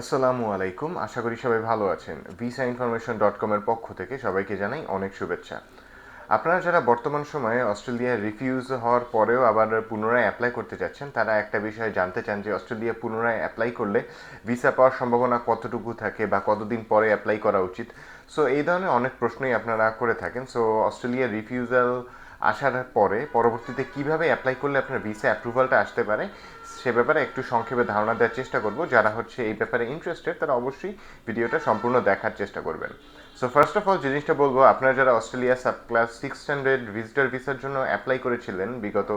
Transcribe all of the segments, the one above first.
আসসালামু আলাইকুম। আশা করি সবাই ভালো আছেন। ভিসা ইনফরমেশন ডট কমের পক্ষ থেকে সবাইকে জানাই অনেক শুভেচ্ছা। আপনারা যারা বর্তমান সময়ে অস্ট্রেলিয়া রিফিউজ হওয়ার পরেও আবার পুনরায় অ্যাপ্লাই করতে যাচ্ছেন, তারা একটা বিষয়ে জানতে চান যে অস্ট্রেলিয়া পুনরায় অ্যাপ্লাই করলে ভিসা পাওয়ার সম্ভাবনা কতটুকু থাকে বা কতদিন পরে অ্যাপ্লাই করা উচিত। সো এই ধরনের অনেক প্রশ্নই আপনারা করে থাকেন। সো অস্ট্রেলিয়া রিফিউজাল আসার পরে পরবর্তীতে কীভাবে অ্যাপ্লাই করলে আপনার ভিসা অ্যাপ্রুভালটা আসতে পারে, সে ব্যাপারে একটু সংক্ষেপে ধারণা দেওয়ার চেষ্টা করব। যারা হচ্ছে এই ব্যাপারে ইন্টারেস্টেড তারা অবশ্যই ভিডিওটা সম্পূর্ণ দেখার চেষ্টা করবেন। সো ফার্স্ট অফ অল জিনিসটা বলব, আপনারা যারা Australia subclass six hundred visitor ভিসার জন্য অ্যাপ্লাই করেছিলেন বিগত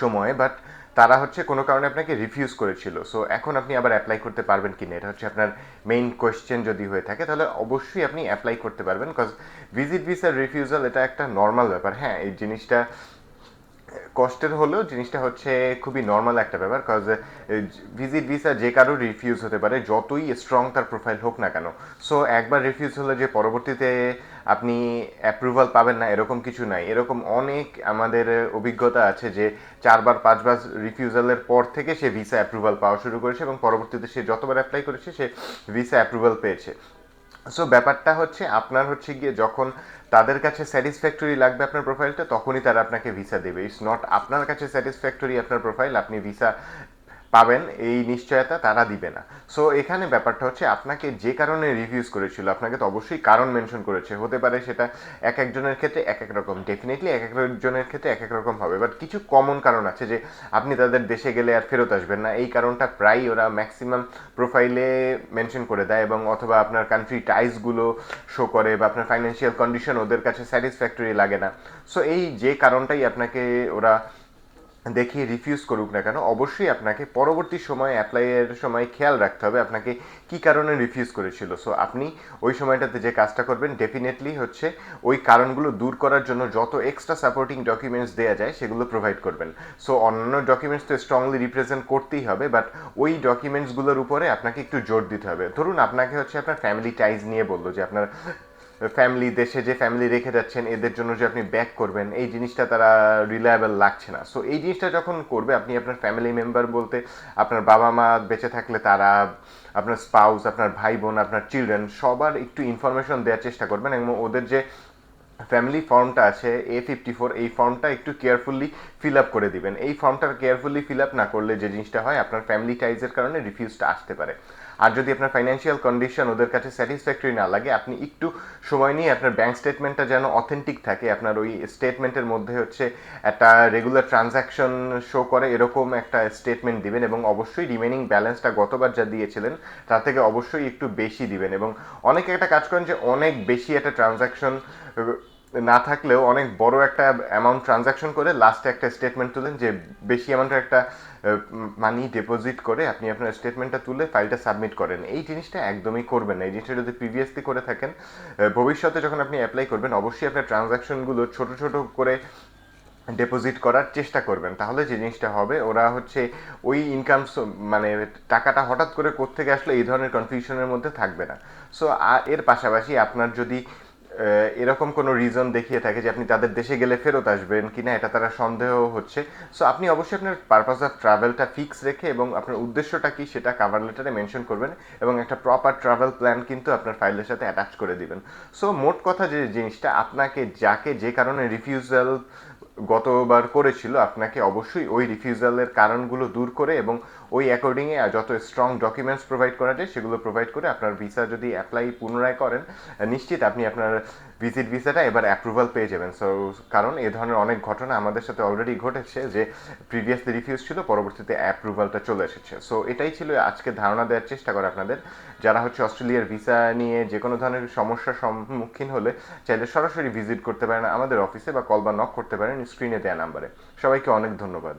সময়ে বাট তারা হচ্ছে কোনো কারণে আপনাকে রিফিউজ করেছিল। সো এখন আপনি আবার অ্যাপ্লাই করতে পারবেন কি না এটা হচ্ছে আপনার মেইন কোয়েশ্চেন যদি হয়ে থাকে, তাহলে অবশ্যই আপনি অ্যাপ্লাই করতে পারবেন বিকজ ভিজিট ভিসার রিফিউজাল এটা একটা নর্মাল ব্যাপার। হ্যাঁ এই জিনিসটা কষ্টের হলেও জিনিসটা হচ্ছে খুবই নর্মাল একটা ব্যাপার কজ ভিজিট ভিসা যে কারও রিফিউজ হতে পারে, যতই স্ট্রং তার প্রোফাইল হোক না কেন। সো একবার রিফিউজ হলে যে পরবর্তীতে আপনি অ্যাপ্রুভাল পাবেন না, এরকম কিছু নাই। এরকম অনেক আমাদের অভিজ্ঞতা আছে যে চারবার, পাঁচবার রিফিউজালের পর থেকে সে ভিসা অ্যাপ্রুভাল পাওয়া শুরু করেছে এবং পরবর্তীতে সে যতবার অ্যাপ্লাই করেছে, সে ভিসা অ্যাপ্রুভাল পেয়েছে। সো ব্যাপারটা হচ্ছে আপনার হচ্ছে গিয়ে যখন তাদের কাছে স্যাটিসফ্যাক্টরি লাগবে আপনার প্রোফাইলটা তখনই তারা আপনাকে ভিসা দেবে। ইটস নট আপনার কাছে স্যাটিসফ্যাক্টরি আপনার প্রোফাইল আপনি ভিসা পাবেন, এই নিশ্চয়তা তারা দিবে না। সো এখানে ব্যাপারটা হচ্ছে আপনাকে যে কারণে রিভিউজ করেছিল, আপনাকে তো অবশ্যই কারণ মেনশন করেছে। হতে পারে সেটা এক একজনের ক্ষেত্রে এক এক রকম ডেফিনেটলি এক এক একজনের ক্ষেত্রে এক এক রকম হবে। বাট কিছু কমন কারণ আছে যে, আপনি তাদের দেশে গেলে আর ফেরত আসবেন না। এই কারণটা প্রায়ই ওরা ম্যাক্সিমাম প্রোফাইলে মেনশন করে দেয় এবং অথবা আপনার কান্ট্রি টাইসগুলো শো করে বা আপনার ফাইন্যান্সিয়াল কন্ডিশন ওদের কাছে স্যাটিসফ্যাক্টরি লাগে না। সো এই যে কারণটাই আপনাকে ওরা দেখিয়ে রিফিউজ করুক না কেন, অবশ্যই আপনাকে পরবর্তী সময় অ্যাপ্লাইয়ের সময় খেয়াল রাখতে হবে আপনাকে কি কারণে রিফিউজ করেছিল। সো আপনি ওই সময়টাতে যে কাজটা করবেন ডেফিনেটলি হচ্ছে ওই কারণগুলো দূর করার জন্য যত এক্সট্রা সাপোর্টিং ডকুমেন্টস দেওয়া যায়, সেগুলো প্রোভাইড করবেন। সো অন্যান্য ডকুমেন্টস তো স্ট্রংলি রিপ্রেজেন্ট করতেই হবে বাট ওই ডকুমেন্টসগুলোর উপরে আপনাকে একটু জোর দিতে হবে। ধরুন, আপনাকে হচ্ছে আপনার ফ্যামিলি টাইজ নিয়ে বলল যে আপনার ফ্যামিলি দেশে যে ফ্যামিলি রেখে যাচ্ছেন, এদের জন্য যে আপনি ব্যাক করবেন, এই জিনিসটা তারা রিলায়েবল লাগছে না। সো এই জিনিসটা যখন করবে, আপনি আপনার ফ্যামিলি মেম্বার বলতে, আপনার বাবা মা বেঁচে থাকলে তারা, আপনার স্পাউস আপনার ভাই বোন, আপনার চিলড্রেন সবার একটু ইনফরমেশন দেওয়ার চেষ্টা করবেন এবং ওদের যে ফ্যামিলি ফর্মটা আছে এ ফিফটি ফোর এই ফর্মটা একটু কেয়ারফুলি ফিল আপ করে দিবেন। এই ফর্মটা কেয়ারফুলি ফিল আপ না করলে যে জিনিসটা হয়, আপনার ফ্যামিলি টাইজের কারণে রিফিউজটা আসতে পারে। আর যদি আপনার ফাইন্যান্সিয়াল কন্ডিশন ওদের কাছে স্যাটিসফ্যাক্টরি না লাগে, আপনি একটু সময় নিয়ে আপনার ব্যাঙ্ক স্টেটমেন্টটা যেন অথেন্টিক থাকে, আপনার ওই স্টেটমেন্টের মধ্যে হচ্ছে একটা রেগুলার ট্রানজ্যাকশন শো করে, এরকম একটা স্টেটমেন্ট দিবেন এবং অবশ্যই রিমেনিং ব্যালেন্সটা গতবার যা দিয়েছিলেন তার থেকে অবশ্যই একটু বেশি দিবেন। এবং অনেকে একটা কাজ করেন যে অনেক বেশি একটা ট্রানজ্যাকশন না থাকলেও অনেক বড় একটা অ্যামাউন্ট ট্রানজাকশন করে লাস্টে একটা স্টেটমেন্ট তুলেন যে বেশি অ্যামাউন্টের একটা মানি ডিপোজিট করে আপনি আপনার স্টেটমেন্টটা তুলে ফাইলটা সাবমিট করেন। এই জিনিসটা একদমই করবেন না। এই জিনিসটা যদি প্রিভিয়াসলি করে থাকেন ভবিষ্যতে যখন আপনি অ্যাপ্লাই করবেন, অবশ্যই আপনার ট্রানজাকশনগুলো ছোট ছোট করে ডিপোজিট করার চেষ্টা করবেন। তাহলে যে জিনিসটা হবে, ওরা হচ্ছে ওই ইনকাম মানে টাকাটা হঠাৎ করে কোত্থেকে আসলে, এই ধরনের কনফিউশনের মধ্যে থাকবে না। সো এর পাশাপাশি আপনার যদি এরকম কোনো রিজন দেখিয়ে থাকে যে আপনি তাদের দেশে গেলে ফেরত আসবেন কিনা, এটা তারা সন্দেহ হচ্ছে। সো আপনি অবশ্যই আপনার পারপাস অফ ট্রাভেলটা ফিক্স রেখে এবং আপনার উদ্দেশ্যটা কি সেটা কাভার লেটারে মেনশন করবেন এবং একটা প্রপার ট্রাভেল প্ল্যান কিন্তু আপনার ফাইলের সাথে অ্যাটাচ করে দিবেন। সো মোট কথা যে জিনিসটা, আপনাকে যাকে যে কারণে রিফিউজাল গতবার করেছিল, আপনাকে অবশ্যই ওই রিফিউজালের কারণগুলো দূর করে এবং ওই অ্যাকর্ডিংয়ে যত স্ট্রং ডকুমেন্টস প্রোভাইড করা যায়, সেগুলো প্রোভাইড করে আপনার ভিসা যদি অ্যাপ্লাই পুনরায় করেন, নিশ্চিত আপনি আপনার ভিজিট ভিসাটা এবার অ্যাপ্রুভাল পেয়ে যাবেন। সো কারণ এ ধরনের অনেক ঘটনা আমাদের সাথে অলরেডি ঘটেছে যে প্রিভিয়াসলি রিফিউজ ছিল, পরবর্তীতে অ্যাপ্রুভালটা চলে এসেছে। সো এটাই ছিল আজকে ধারণা দেওয়ার চেষ্টা করে আপনাদের। যারা হচ্ছে অস্ট্রেলিয়ার ভিসা নিয়ে যে কোনো ধরনের সমস্যার সম্মুখীন হলে চাইলে সরাসরি ভিজিট করতে পারেন আমাদের অফিসে বা কল বা নক করতে পারেন। স্ক্রিনে দেওয়া নাম্বারে সবাইকে অনেক ধন্যবাদ।